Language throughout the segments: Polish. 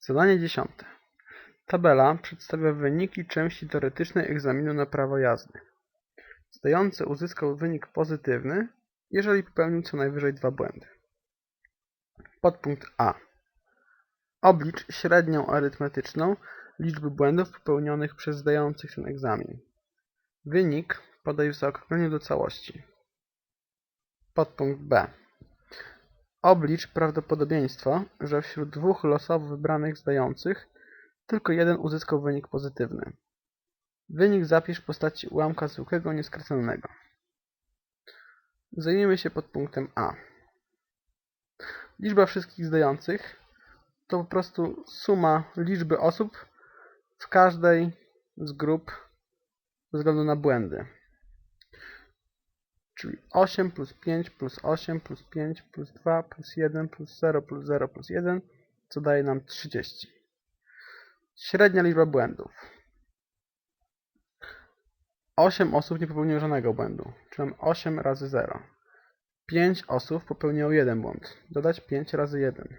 Zadanie dziesiąte. Tabela przedstawia wyniki części teoretycznej egzaminu na prawo jazdy. Zdający uzyskał wynik pozytywny, jeżeli popełnił co najwyżej dwa błędy. Podpunkt A. Oblicz średnią arytmetyczną liczby błędów popełnionych przez zdających ten egzamin. Wynik podaj w zaokrągleniu do całości. Podpunkt B. Oblicz prawdopodobieństwo, że wśród dwóch losowo wybranych zdających tylko jeden uzyskał wynik pozytywny. Wynik zapisz w postaci ułamka zwykłego nieskraconego. Zajmiemy się podpunktem A. Liczba wszystkich zdających to po prostu suma liczby osób w każdej z grup ze względu na błędy. Czyli 8 plus 5 plus 8 plus 5 plus 2 plus 1 plus 0 plus 0 plus 1, co daje nam 30. Średnia liczba błędów. 8 osób nie popełniło żadnego błędu, czyli mam 8 razy 0. 5 osób popełniło jeden błąd. Dodać 5 razy 1.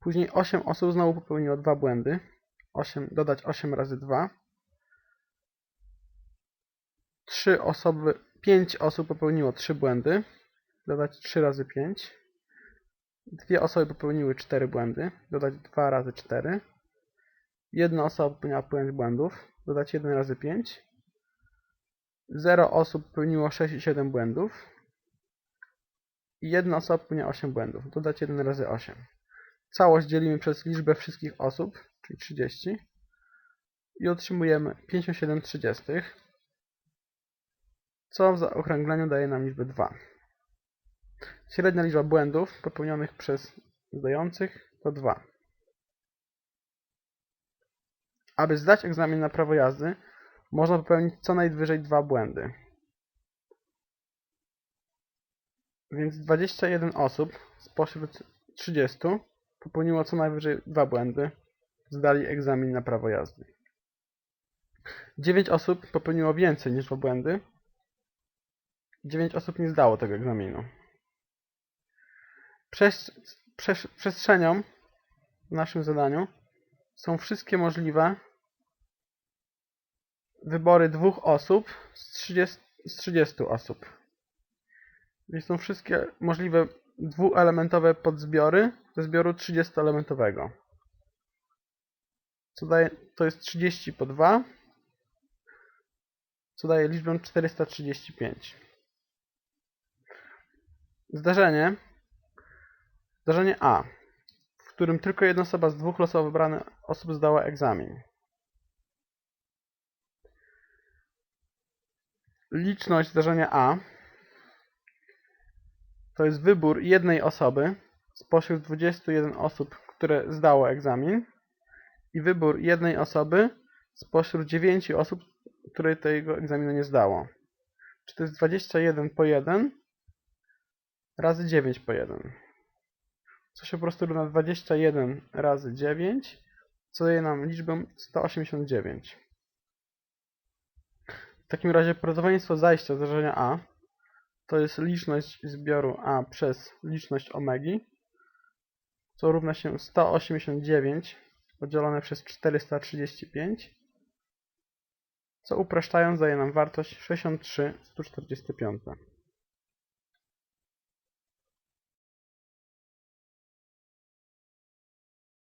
Później 8 osób znowu popełniło dwa błędy. 8, dodać 8 razy 2. 3 osoby, 5 osób popełniło 3 błędy. Dodać 3 razy 5. Dwie osoby popełniły 4 błędy. Dodać 2 razy 4. Jedna osoba popełniła 5 błędów. Dodać 1 razy 5. 0 osób popełniło 6 i 7 błędów. I jedna osoba popełniła 8 błędów. Dodać 1 razy 8. Całość dzielimy przez liczbę wszystkich osób, czyli 30. I otrzymujemy 57 trzydziestych, co w zaokrągleniu daje nam liczbę 2. Średnia liczba błędów popełnionych przez zdających to 2. Aby zdać egzamin na prawo jazdy, można popełnić co najwyżej dwa błędy. Więc 21 osób spośród 30 popełniło co najwyżej dwa błędy, zdali egzamin na prawo jazdy. 9 osób popełniło więcej niż dwa błędy, 9 osób nie zdało tego egzaminu. Przes przes przestrzenią w naszym zadaniu są wszystkie możliwe wybory dwóch osób z 30, z 30 osób. Więc są wszystkie możliwe dwuelementowe podzbiory ze zbioru 30-elementowego. Co daje, to jest 30 po 2, co daje liczbę 435. Zdarzenie. Zdarzenie A, w którym tylko jedna osoba z dwóch losowo wybranych osób zdała egzamin. Liczność zdarzenia A to jest wybór jednej osoby spośród 21 osób, które zdało egzamin i wybór jednej osoby spośród 9 osób, które tego egzaminu nie zdało. Czy to jest 21 po 1 razy 9 po 1. Co się po prostu równa 21 razy 9, co daje nam liczbę 189. W takim razie prawdopodobieństwo zajścia zdarzenia A to jest liczność zbioru A przez liczność omegi, co równa się 189 podzielone przez 435, co upraszczając daje nam wartość 63 145.